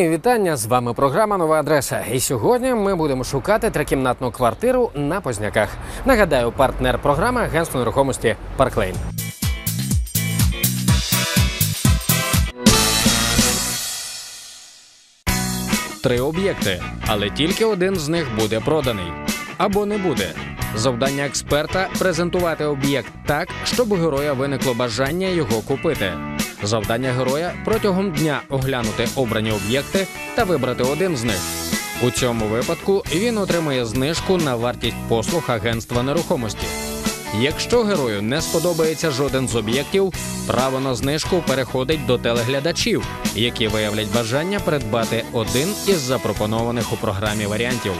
Мої вітання з вами програма Нова адреса. І сьогодні ми будемо шукати трикімнатну квартиру на Позняках. Нагадаю, партнер програми агентство нерухомості Парклейн. Три об'єкти, але тільки один з них буде проданий або не буде. Завдання експерта презентувати об'єкт так, щоб у героя виникло бажання його купити. Завдання героя протягом дня оглянути обрані об'єкти та вибрати один з них. У цьому випадку він отримує знижку на вартість послуг агентства нерухомості. Якщо герою не сподобається жоден з об'єктів, право на знижку переходить до телеглядачів, які виявлять бажання придбати один із запропонованих у програмі варіантів.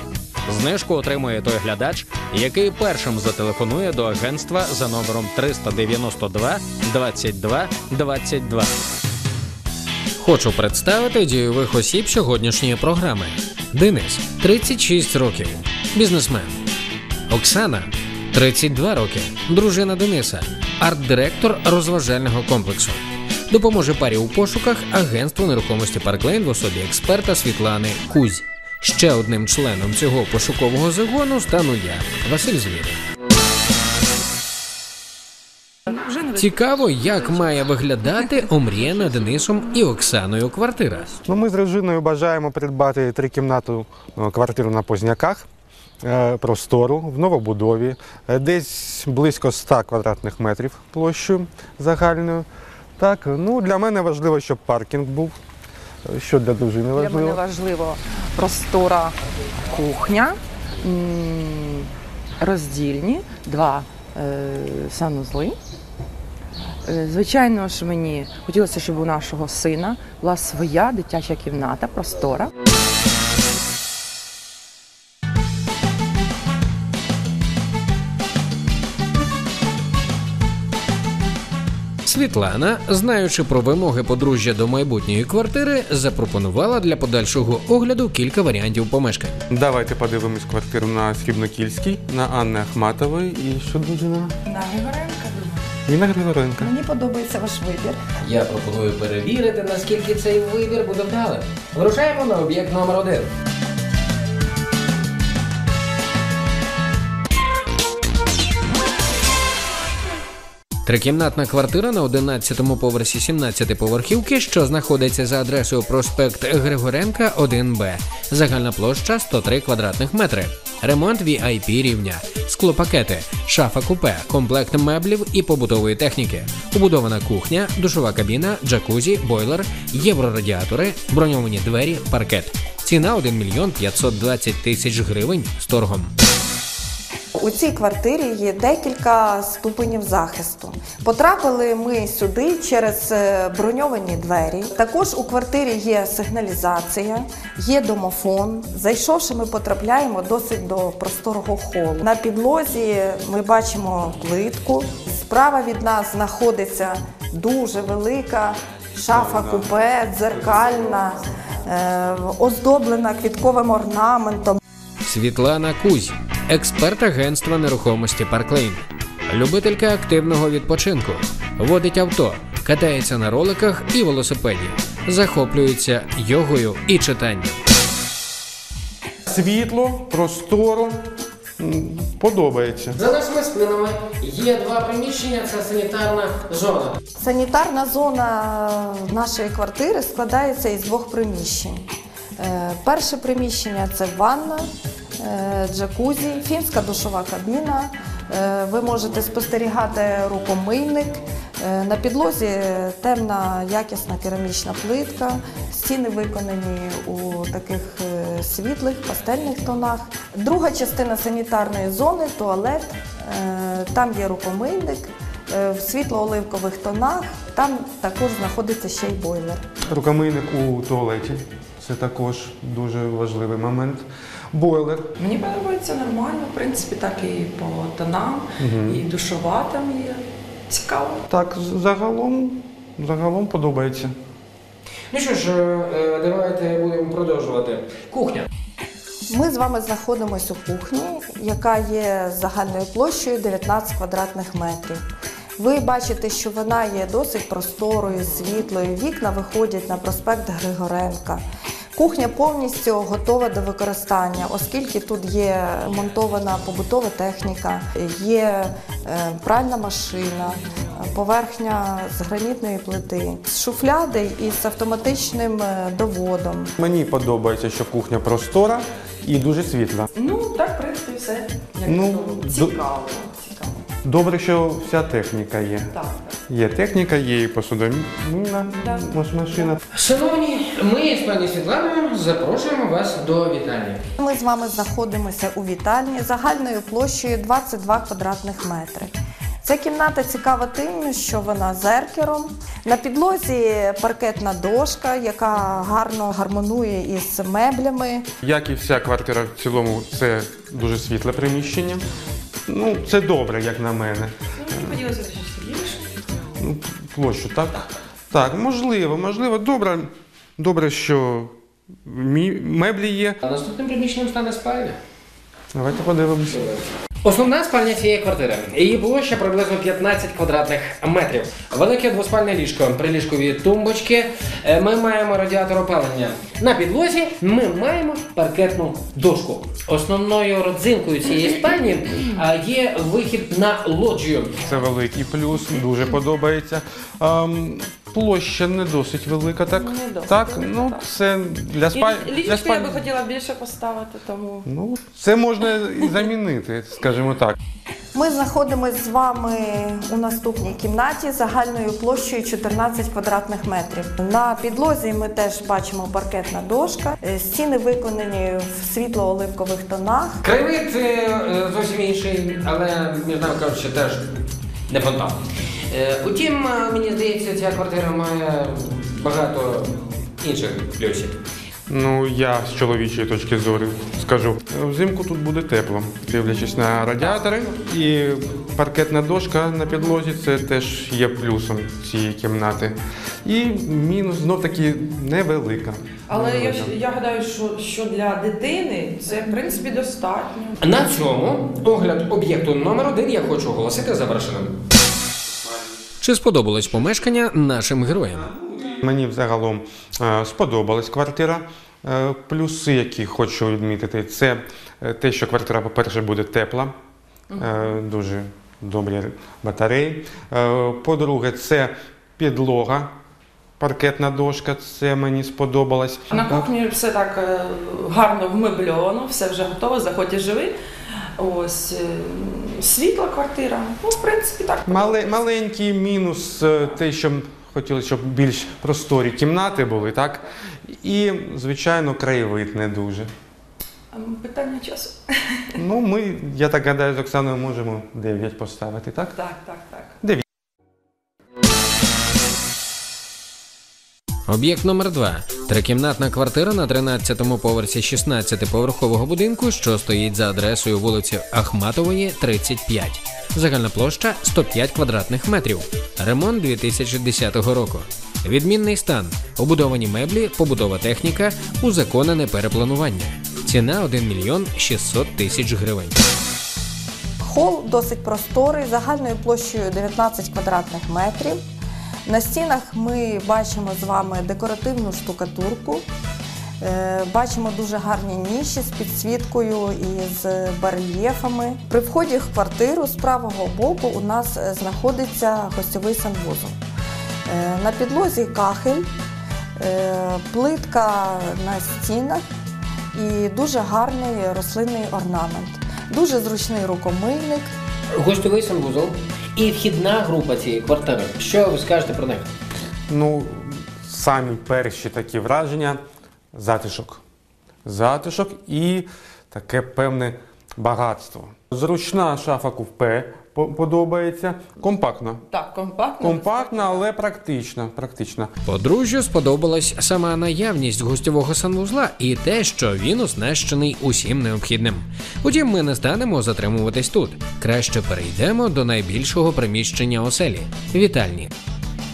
Знижку отримує той глядач, який першим зателефонує до агентства за номером 392 22 22. Хочу представити дійових осіб сьогоднішньої програми. Денис 36 років, бізнесмен. Оксана 32 роки, дружина Дениса, арт-директор розважального комплексу. Допоможе парі у пошуках агентство нерухомості Парклейн в особі експерта Світлани Кузь. Ще одним членом цього пошукового загону стану я, Василь Звір. Цікаво, як має виглядати омріяна Денисом і Оксаною квартира. Ну, ми з дружиною бажаємо придбати трикімнатну е, квартиру на Позняках, е, простору в новобудові, е, десь близько 100 квадратних метрів площею загальною. Так, ну для мене важливо, щоб паркінг був. Що для дружини Для мене важливо простора кухня, роздільні, два е, санузли. Е, Звичайно ж, мені хотілося, щоб у нашого сина була своя дитяча кімната, простора. Світлана, знаючи про вимоги подружжя до майбутньої квартири, запропонувала для подальшого огляду кілька варіантів помешкань. Давайте подивимось квартиру на Срібнокільській, на Анни Ахматової і що дружина? На Григоренка Ніна Григоренка. Мені подобається ваш вибір. Я пропоную перевірити, наскільки цей вибір буде вдалим. Вирушаємо на об'єкт номер один. Трикімнатна квартира на 11-му поверсі 17-поверхівки, що знаходиться за адресою проспект Григоренка 1Б. Загальна площа 103 квадратних метри. Ремонт VIP рівня, склопакети, шафа купе, комплект меблів і побутової техніки, убудована кухня, душова кабіна, джакузі, бойлер, єврорадіатори, броньовані двері, паркет. Ціна 1 мільйон 520 тисяч гривень з торгом. У цій квартирі є декілька ступенів захисту. Потрапили ми сюди через е, броньовані двері. Також у квартирі є сигналізація, є домофон. Зайшовши, ми потрапляємо досить до просторого холу. На підлозі ми бачимо плитку. Справа від нас знаходиться дуже велика шафа купе, дзеркальна, е, оздоблена квітковим орнаментом. Світлана Кузь, експерт агентства нерухомості Парклейн, любителька активного відпочинку, водить авто, катається на роликах і велосипеді, захоплюється йогою і читанням. Світло, просторо. Подобається. За нашими спинами є два приміщення. Це санітарна зона. Санітарна зона нашої квартири складається із двох приміщень. Е, Перше приміщення це ванна, джакузі, фінська душова кабіна. Е, Ви можете спостерігати рукомийник. Е, На підлозі темна якісна керамічна плитка. Стіни виконані у таких е, світлих пастельних тонах. Друга частина санітарної зони туалет. Е, Там є рукомийник. Е, В світло-оливкових тонах там також знаходиться ще й бойлер. Рукомийник у туалеті. Це також дуже важливий момент. Бойлер. Мені подобається нормально, в принципі, так і по тонам, і душова там є. Цікаво. Так, загалом, загалом подобається. Ну що ж, е, давайте будемо продовжувати. Кухня. Ми з вами знаходимося у кухні, яка є загальною площею 19 квадратних метрів. Ви бачите, що вона є досить просторою, світлою. Вікна виходять на проспект Григоренка. Кухня повністю готова до використання, оскільки тут є монтована побутова техніка, є е, пральна машина, поверхня з гранітної плити, з шуфляди і з автоматичним е, доводом. Мені подобається, що кухня простора і дуже світла. Ну, так, в принципі, все. Як Ну, цікаво. Добре, що вся техніка є. Так. Є техніка, є і посудомийна Да. машина. Шановні, ми з пані Світланою запрошуємо вас до вітальні. Ми з вами знаходимося у вітальні загальною площею 22 квадратних метри. Ця кімната цікава тим, що вона з еркером. На підлозі паркетна дошка, яка гарно гармонує із меблями. Як і вся квартира в цілому, це дуже світле приміщення. Ну, це добре, як на мене. Ну, більше. Ну, площу, так? Так, можливо, можливо. Добре, добре що мі- меблі є. А наступним приміщенням стане спальня. Давайте подивимося. Основна спальня цієї квартири. Її площа приблизно 15 квадратних метрів. Велике двоспальне ліжко, приліжкові тумбочки. Е, Ми маємо радіатор опалення. На підлозі ми маємо паркетну дошку. Основною родзинкою цієї спальні є вихід на лоджію. Це великий плюс, дуже подобається. Площа не досить велика, так? Ну, не досить так, велика, ну так. це для спаль... І для ліжечко спаль... я би хотіла більше поставити, тому Ну, це можна і замінити, скажімо так. Ми знаходимося з вами у наступній кімнаті загальною площею 14 квадратних метрів. На підлозі ми теж бачимо паркетна дошка. Е, Стіни виконані в світло-оливкових тонах. Краєвид е, зовсім інший, але між нами кажучи, теж не фонтан. Е, Утім, е, мені здається, ця квартира має багато інших плюсів. Ну, я з чоловічої точки зору скажу. Взимку тут буде тепло, дивлячись на радіатори. І паркетна дошка на підлозі це теж є плюсом цієї кімнати. І мінус знов таки невелика. Але я, я гадаю, що, що для дитини це в принципі достатньо. На цьому огляд об'єкту номер один я хочу оголосити завершеним. Чи сподобалось помешкання нашим героям? Мені взагалом е, сподобалась квартира. Е, Плюси, які хочу відмітити, це е, те, що квартира, по-перше, буде тепла, дуже добрі батареї. По-друге, це підлога, паркетна дошка, це мені сподобалось. На кухні все так гарно вмебльовано, все вже готово, заходь і живи. Ось е, світла квартира. Ну, в принципі, так. Мале, маленький мінус е, те, що хотіли, щоб більш просторі кімнати були, так? І, звичайно, краєвид не дуже. Питання часу. Ну, ми, я так гадаю, з Оксаною можемо 9 поставити, так? Так, так, так. Об'єкт номер 2 Трикімнатна квартира на 13-му поверсі 16-поверхового будинку, що стоїть за адресою вулиці Ахматової, 35. Загальна площа 105 квадратних метрів. Ремонт 2010 року. Відмінний стан. Обудовані меблі, побутова техніка, узаконене перепланування. Ціна 1 мільйон 600 тисяч гривень. Хол досить просторий, загальною площею 19 квадратних метрів. На стінах ми бачимо з вами декоративну штукатурку. Е, Бачимо дуже гарні ніші з підсвіткою і з барельєфами. При вході в квартиру з правого боку у нас е, знаходиться гостьовий санвузол. Е, На підлозі кахель, плитка на стінах і дуже гарний рослинний орнамент. Дуже зручний рукомийник. Гостьовий санвузол і вхідна група цієї квартири. Що ви скажете про них? Ну, самі перші такі враження затишок. Затишок і таке певне багатство. Зручна шафа купе подобається. Компактна. Так, компактно. Компактна, але практична. практична. Подружжю сподобалась сама наявність гостьового санвузла і те, що він оснащений усім необхідним. Утім, ми не станемо затримуватись тут. Краще перейдемо до найбільшого приміщення оселі вітальні.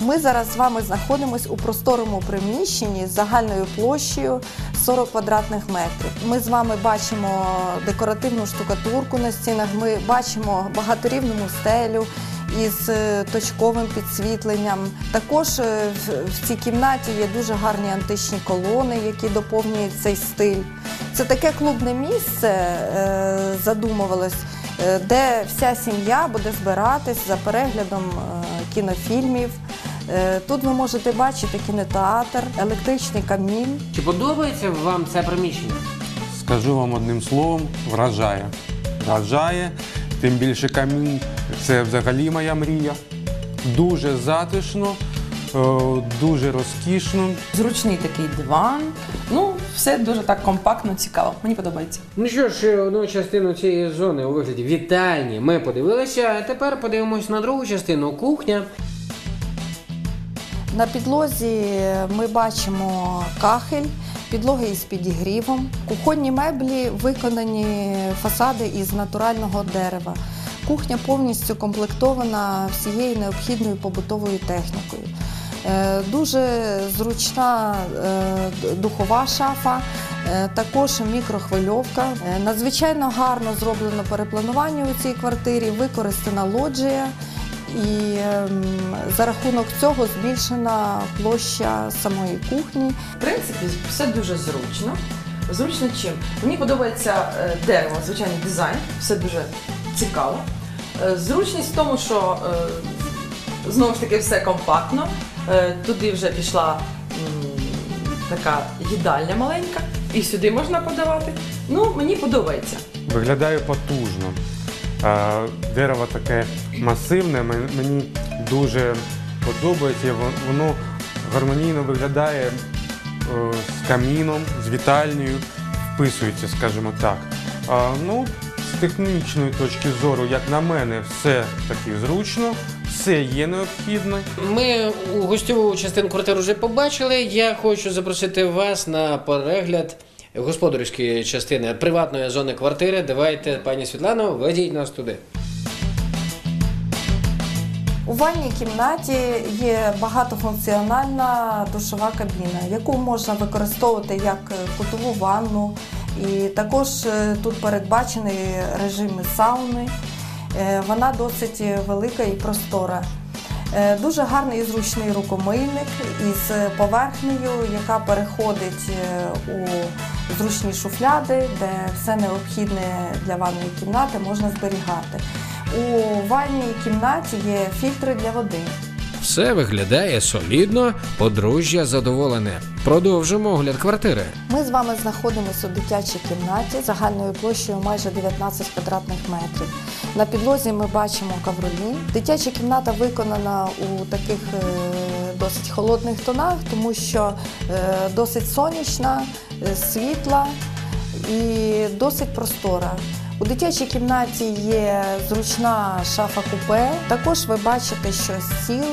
Ми зараз з вами знаходимося у просторому приміщенні з загальною площею 40 квадратних метрів. Ми з вами бачимо декоративну штукатурку на стінах, ми бачимо багаторівному стелю із е, точковим підсвітленням. Також е, в- цій кімнаті є дуже гарні античні колони, які доповнюють цей стиль. Це таке клубне місце, е, задумувалось, де вся сім'я буде збиратись за переглядом кінофільмів. Е, Тут ви можете бачити кінотеатр, електричний камін. Чи подобається вам це приміщення? Скажу вам одним словом, вражає. Вражає, тим більше камінь. Це взагалі моя мрія. Дуже затишно, е, дуже розкішно. Зручний такий диван. Ну, все дуже так компактно, цікаво. Мені подобається. Ну що ж, одну частину цієї зони у вигляді вітальні ми подивилися, а тепер подивимось на другу частину кухня. На підлозі ми бачимо кахель, підлоги із підігрівом. Кухонні меблі виконані фасади із натурального дерева. Кухня повністю комплектована всією необхідною побутовою технікою. Е, Дуже зручна е, духова шафа, е, також мікрохвильовка. Надзвичайно гарно зроблено перепланування у цій квартирі, використана лоджія. І ем, за рахунок цього збільшена площа самої кухні. В принципі, все дуже зручно. Зручно чим? Мені подобається е, дерево, звичайний дизайн, все дуже цікаво. Е, Зручність в тому, що е, знову ж таки все компактно. Туди вже пішла така їдальня маленька, і сюди можна подавати. Ну, мені подобається. Виглядає потужно. Дерево таке масивне, мені дуже подобається. Воно гармонійно виглядає е, з каміном, з вітальнею, вписується, скажімо так. Ну, з технічної точки зору, як на мене, все таки зручно, все є необхідне. Ми гостьову частину квартири вже побачили. Я хочу запросити вас на перегляд господарської частини приватної зони квартири. Давайте, пані Світлано, ведіть нас туди. У ванній кімнаті є багатофункціональна душова кабіна, яку можна використовувати як кутову ванну. І також е, тут передбачений режим сауни. Е, Вона досить велика і простора. Е, Дуже гарний і зручний рукомийник із поверхнею, яка переходить е, у зручні шуфляди, де все необхідне для ванної кімнати можна зберігати. У ванній кімнаті є фільтри для води. Все виглядає солідно, подружжя задоволене. Продовжимо огляд квартири. Ми з вами знаходимося у дитячій кімнаті загальною площею майже 19 квадратних метрів. На підлозі ми бачимо кавролін. Дитяча кімната виконана у таких е, досить холодних тонах, тому що е, досить сонячна, е, світла і досить простора. У дитячій кімнаті є зручна шафа купе. Також ви бачите, що стіл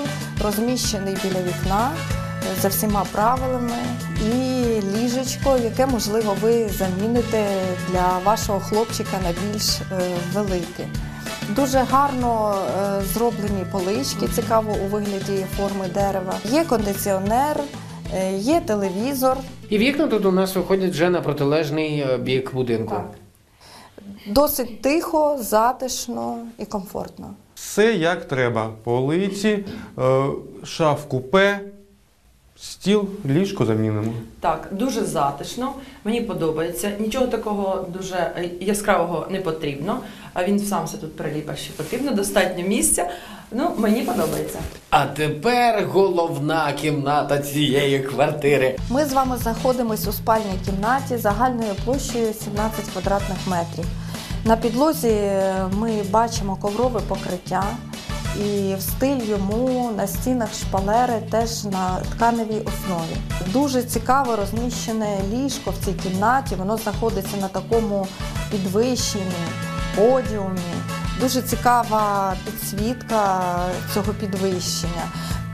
розміщений біля вікна е, за всіма правилами, і ліжечко, яке можливо ви заміните для вашого хлопчика на більш е, велике. Дуже гарно е, зроблені полички, цікаво у вигляді форми дерева. Є кондиціонер, є телевізор. І вікна тут у нас виходять вже на протилежний бік будинку. Так. Досить тихо, затишно і комфортно. Все як треба. Полиці, е, шаф купе, стіл, ліжко замінимо. Так, дуже затишно, мені подобається. Нічого такого дуже е, яскравого не потрібно. А він сам все тут приліпа, що потрібно, достатньо місця. Ну, мені подобається. А тепер головна кімната цієї квартири. Ми з вами знаходимося у спальній кімнаті загальною площею 17 квадратних метрів. На підлозі е, ми бачимо коврове покриття, і в стиль йому на стінах шпалери теж на тканевій основі. Дуже цікаво розміщене ліжко в цій кімнаті. Воно знаходиться на такому підвищенні, подіумі. Дуже цікава підсвітка цього підвищення.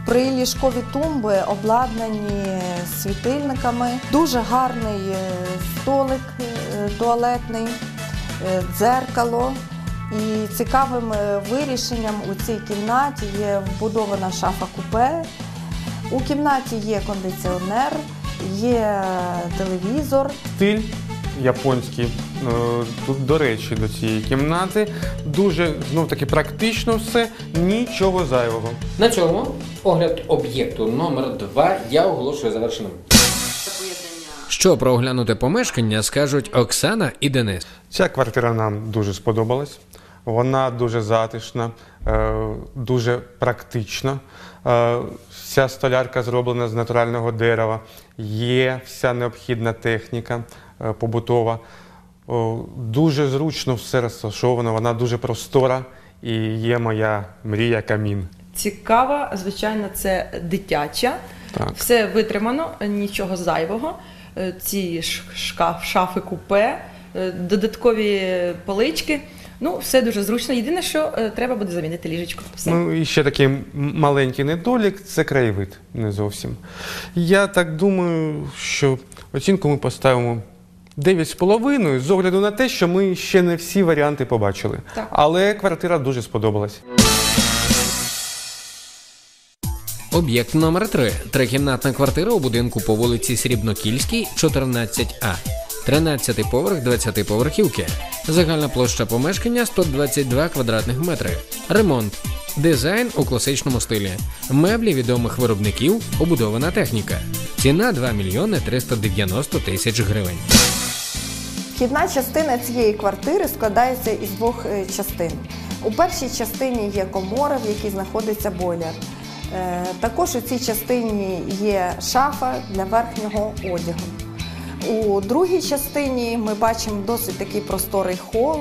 Приліжкові тумби обладнані світильниками. Дуже гарний е, столик е, туалетний, е, дзеркало. І цікавим е, вирішенням у цій кімнаті є вбудована шафа купе. У кімнаті є кондиціонер, є телевізор. Стиль японські. Е, Тут, до речі, до цієї кімнати дуже знов таки практично все, нічого зайвого. На цьому огляд об'єкту номер 2 я оголошую завершеним. Що про оглянуте помешкання скажуть Оксана і Денис. Ця квартира нам дуже сподобалась. Вона дуже затишна, е, дуже практична. Е, Вся столярка зроблена з натурального дерева. Є вся необхідна техніка е, побутова. Дуже зручно все розташовано, вона дуже простора і є моя мрія камін. Цікава, звичайно, це дитяча. Так. Все витримано, нічого зайвого. Ці шкаф, шафи купе, додаткові полички. Ну, все дуже зручно. Єдине, що е, треба буде замінити ліжечко. Все. Ну і ще такий м- маленький недолік це краєвид, не зовсім. Я так думаю, що оцінку ми поставимо 9,5 з огляду на те, що ми ще не всі варіанти побачили. Так. Але квартира дуже сподобалась. Об'єкт номер 3 трикімнатна квартира у будинку по вулиці Срібнокільській, 14А. 13 поверх 20 поверхівки. Загальна площа помешкання 122 квадратних метри. Ремонт. Дизайн у класичному стилі. Меблі відомих виробників, побудована техніка. Ціна 2 мільйони 390 тисяч гривень. Вхідна частина цієї квартири складається із двох е, частин. У першій частині є комора, в якій знаходиться бойлер. Е, Також у цій частині є шафа для верхнього одягу. У другій частині ми бачимо досить такий просторий хол,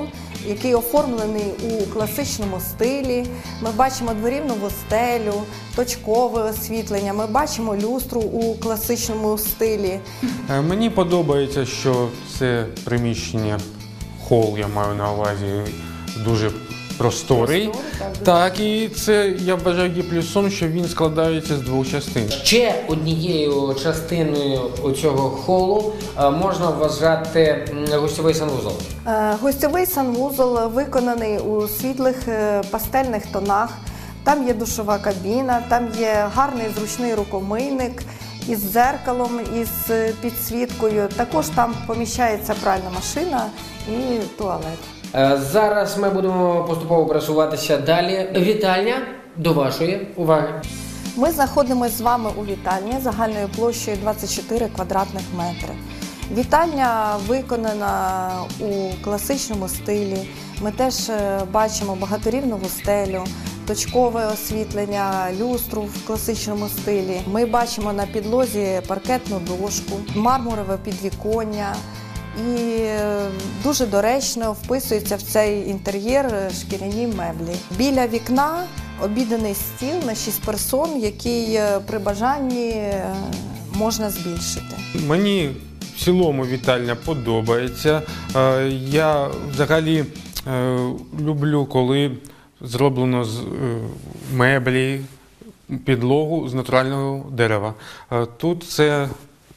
який оформлений у класичному стилі. Ми бачимо дворівну стелю, точкове освітлення. Ми бачимо люстру у класичному стилі. Е, Мені подобається, що це приміщення, хол, я маю на увазі, дуже просторий. Так, і це я вважаю є плюсом, що він складається з двох частин. Ще однією частиною у цього холу е, можна вважати м, гостьовий санвузол. Е, Гостьовий санвузол виконаний у світлих е, пастельних тонах. Там є душова кабіна, там є гарний зручний рукомийник із дзеркалом, із е, підсвіткою. Також там поміщається пральна машина і туалет. Е, Зараз ми будемо поступово пересуватися далі. Вітальня до вашої уваги. Ми знаходимося з вами у вітальні загальною площею 24 квадратних метри. Вітальня виконана у класичному стилі. Ми теж е, бачимо багаторівну стелю, точкове освітлення, люстру в класичному стилі. Ми бачимо на підлозі паркетну дошку, мармурове підвіконня. І е, дуже доречно вписується в цей інтер'єр е, шкіряні меблі. Біля вікна обідений стіл на 6 персон, який е, при бажанні можна збільшити. Мені в цілому вітальня подобається. Я взагалі люблю, коли зроблено з меблі, підлогу з натурального дерева. Тут це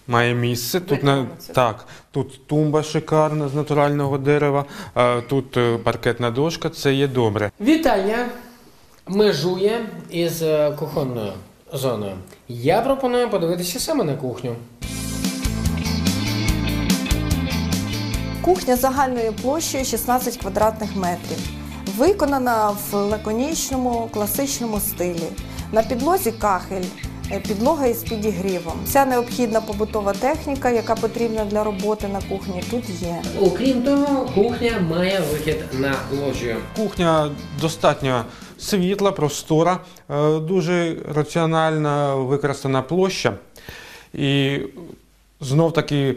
має місце. Тут на так, тут тумба шикарна з натурального дерева, тут е, паркетна дошка. Це є добре. Вітальня межує із е, кухонною зоною. Я пропоную подивитися саме на кухню. Кухня загальною площею 16 квадратних метрів. Виконана в лаконічному класичному стилі. На підлозі кахель, підлога із підігрівом. Вся необхідна побутова техніка, яка потрібна для роботи на кухні, тут є. Окрім того, кухня має вихід на лоджію. Кухня достатньо світла, простора, е, дуже раціонально використана площа. І знов таки е,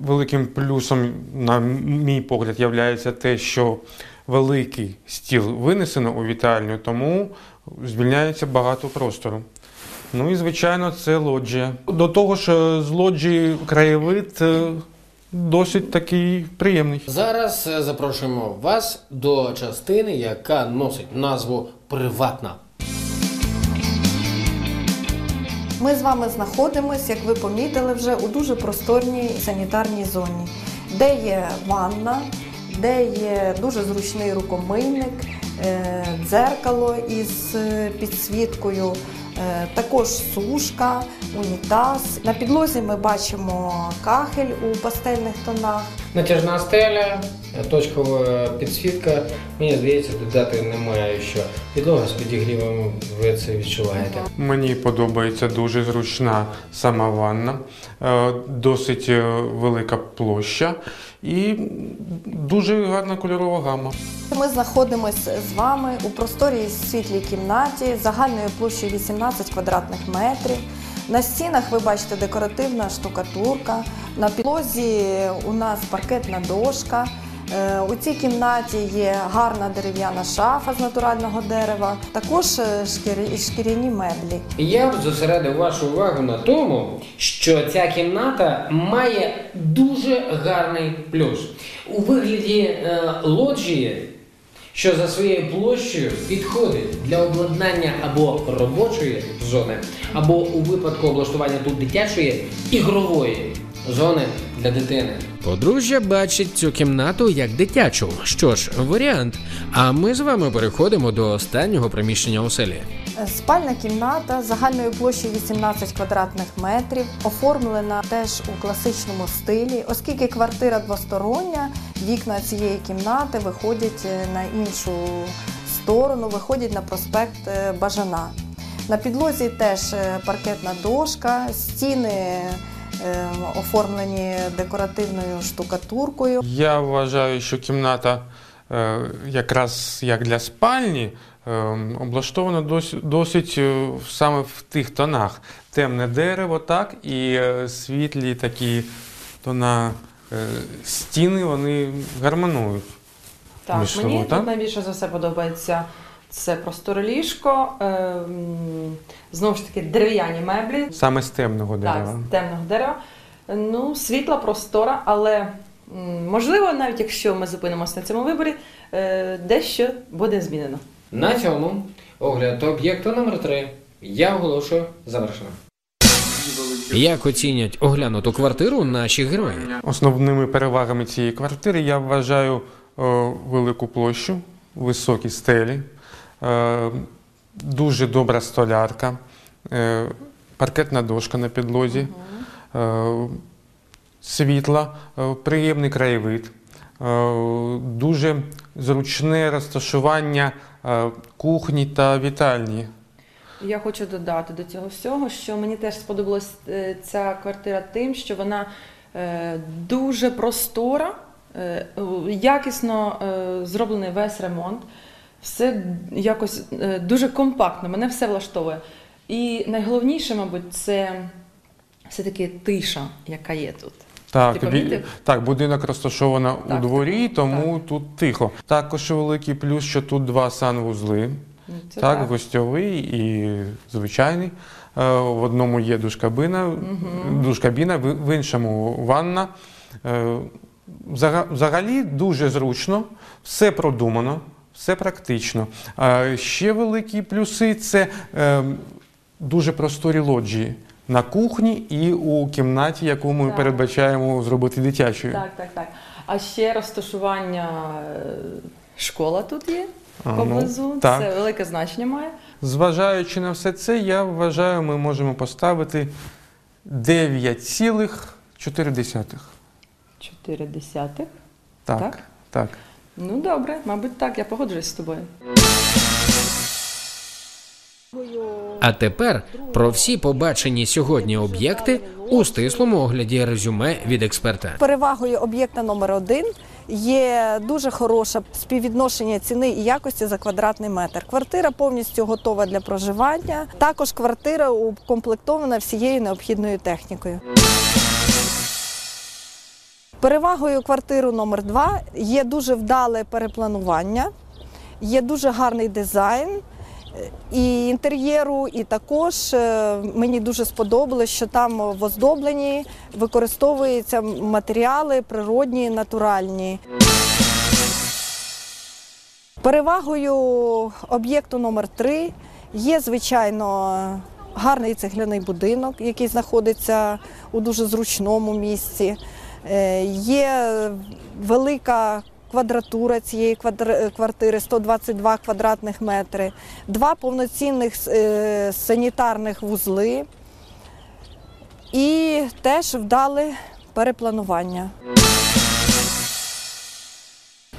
великим плюсом, на мій погляд, є те, що великий стіл винесено у вітальню, тому звільняється багато простору. Ну і звичайно, це лоджія. До того ж, з лоджії краєвид е, досить такий приємний. Зараз е, запрошуємо вас до частини, яка носить назву приватна. Ми з вами знаходимося, як ви помітили, вже у дуже просторній санітарній зоні, де є ванна, де є дуже зручний рукомийник, е, дзеркало із підсвіткою, Також сушка, унітаз. На підлозі ми бачимо кахель у пастельних тонах. Натяжна стеля, точкова підсвітка. Мені здається, додати немає що. Підлога з підігрівом, ви це відчуваєте. Мені подобається дуже зручна сама ванна, е, досить е, велика площа і дуже гарна кольорова гама. Ми знаходимося з вами у просторій світлій кімнаті загальною площею 18 квадратних метрів. На стінах ви бачите декоративна штукатурка. На підлозі у нас паркетна дошка. Е, У цій кімнаті є гарна дерев'яна шафа з натурального дерева, також е, шкірі- шкіряні меблі. Я б зосередив вашу увагу на тому, що ця кімната має дуже гарний плюс. У вигляді е, лоджії, що за своєю площею підходить для обладнання або робочої зони, або у випадку облаштування тут дитячої ігрової зони для дитини. Подружжя бачить цю кімнату як дитячу. Що ж, варіант. А ми з вами переходимо до останнього приміщення оселі. Е, Спальна кімната загальною площею 18 квадратних метрів, оформлена теж у класичному стилі, оскільки квартира двостороння, вікна цієї кімнати виходять е, на іншу сторону, виходять на проспект е, Бажана. На підлозі теж е, паркетна дошка, стіни оформлені декоративною штукатуркою. Я вважаю, що кімната е, якраз як для спальні е, облаштована досить, досить е, саме в тих тонах. Темне дерево, так, і е, світлі такі тона стіни, вони гармонують. Так, Між мені собою, тут так? найбільше за все подобається це просторе ліжко, е, знову ж таки дерев'яні меблі, Саме з темного так, дерева. з темного дерева. Ну, світла, простора, але можливо, навіть якщо ми зупинимося на цьому виборі, е, дещо буде змінено. На цьому огляд об'єкту номер 3 я оголошую завершено. Як оцінять оглянуту квартиру наші герої? Основними перевагами цієї квартири я вважаю е, велику площу, високі стелі, дуже добра столярка, е, паркетна дошка на підлозі, е, світла, е, приємний краєвид, е, дуже зручне розташування е, кухні та вітальні. Я хочу додати до цього всього, що мені теж сподобалась е, ця квартира тим, що вона е, дуже простора, е, якісно е, зроблений весь ремонт, все якось е, дуже компактно, мене все влаштовує. І найголовніше, мабуть, це все-таки тиша, яка є тут. Так, Ти бі- так, будинок розташовано у Так, дворі, так, тому тут тихо. Також великий плюс, що тут два санвузли. Ну, Це так, гостьовий і звичайний. Е, В одному є душкабина, душкабіна, в в іншому ванна. Е, Взагалі дуже зручно, все продумано, все практично. А ще великі плюси це е, дуже просторі лоджії на кухні і у кімнаті, яку ми Так. передбачаємо зробити дитячою. Так, так, так. А ще розташування е, школа тут є А, ну, поблизу. так. Це велике значення має. Зважаючи на все це, я вважаю, ми можемо поставити 9,4. Чотири десятих. Так, Так? так. Ну добре, мабуть, так, я погоджуюсь з тобою. А тепер про всі побачені сьогодні об'єкти у стислому огляді резюме від експерта. Перевагою об'єкта номер один є дуже хороше співвідношення ціни і якості за квадратний метр. Квартира повністю готова для проживання. Також квартира укомплектована всією необхідною технікою. Перевагою квартиру номер два є дуже вдале перепланування, є дуже гарний дизайн. е, І інтер'єру, і також е, мені дуже сподобалось, що там в оздобленні використовуються матеріали природні, натуральні. Перевагою об'єкту номер 3 є, звичайно, гарний цегляний будинок, який знаходиться у дуже зручному місці. Е, Є велика квадратура цієї е, квартири 122 квадратних метри, два повноцінних е, санітарних вузли і теж вдале перепланування.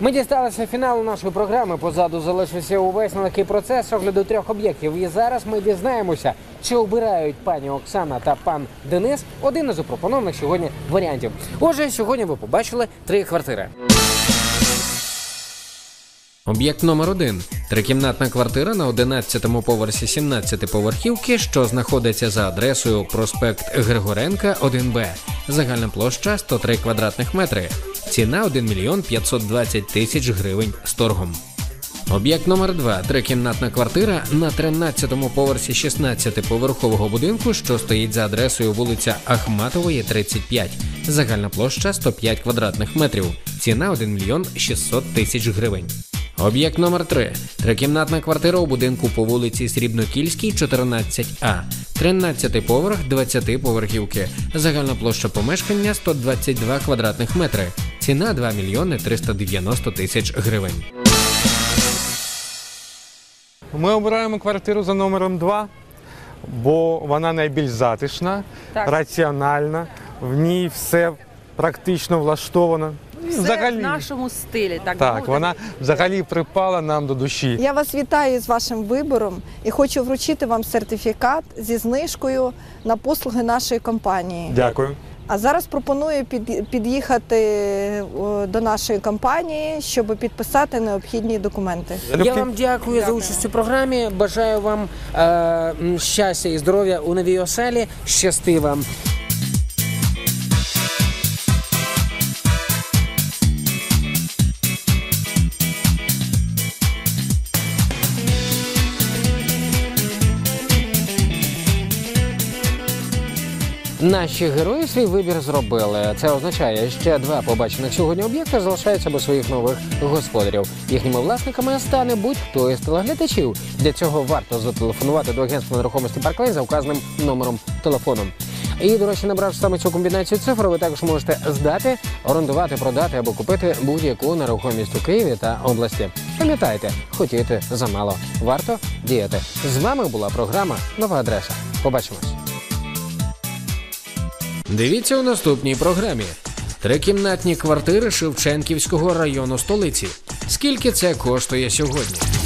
Ми дісталися фіналу нашої програми. Позаду залишився увесь нелегкий процес огляду трьох об'єктів. І зараз ми дізнаємося, чи обирають пані Оксана та пан Денис один із запропонованих сьогодні варіантів. Отже, сьогодні ви побачили три квартири. Об'єкт номер один трикімнатна квартира на 11-му поверсі 17-поверхівки, що знаходиться за адресою проспект Григоренка, 1Б. Загальна площа 103 квадратних метри. Ціна 1 мільйон 520 тисяч гривень з торгом. Об'єкт номер 2 трикімнатна квартира на 13-му поверсі 16-поверхового будинку, що стоїть за адресою вулиця Ахматової, 35. Загальна площа 105 квадратних метрів. Ціна 1 мільйон 600 тисяч гривень. Об'єкт номер 3 трикімнатна квартира у будинку по вулиці Срібнокільській, 14А. 13 поверх 20 поверхівки. Загальна площа помешкання 122 квадратних метри. Ціна 2 мільйони 390 тисяч гривень. Ми обираємо квартиру за номером 2, бо вона найбільш затишна, Так. раціональна, в ній все практично влаштовано. Все в нашому стилі. Так, так, вона взагалі припала нам до душі. Я вас вітаю з вашим вибором і хочу вручити вам сертифікат зі знижкою на послуги нашої компанії. Дякую. А зараз пропоную під, під'їхати до нашої компанії, щоб підписати необхідні документи. Я вам дякую, за участь у програмі. Бажаю вам е, щастя і здоров'я у новій оселі. Щасти вам. Наші герої свій вибір зробили. Це означає, ще два побачених сьогодні об'єкти залишаються без своїх нових господарів. Їхніми власниками стане будь-хто із телеглядачів. Для цього варто зателефонувати до агентства нерухомості Парклейн за указаним номером телефону. І, до речі, набравши саме цю комбінацію цифр, ви також можете здати, орендувати, продати або купити будь-яку нерухомість у Києві та області. Пам'ятайте, хотіти замало. Варто діяти. З вами була програма Нова адреса. Побачимось. Дивіться у наступній програмі: трикімнатні квартири Шевченківського району столиці. Скільки це коштує сьогодні?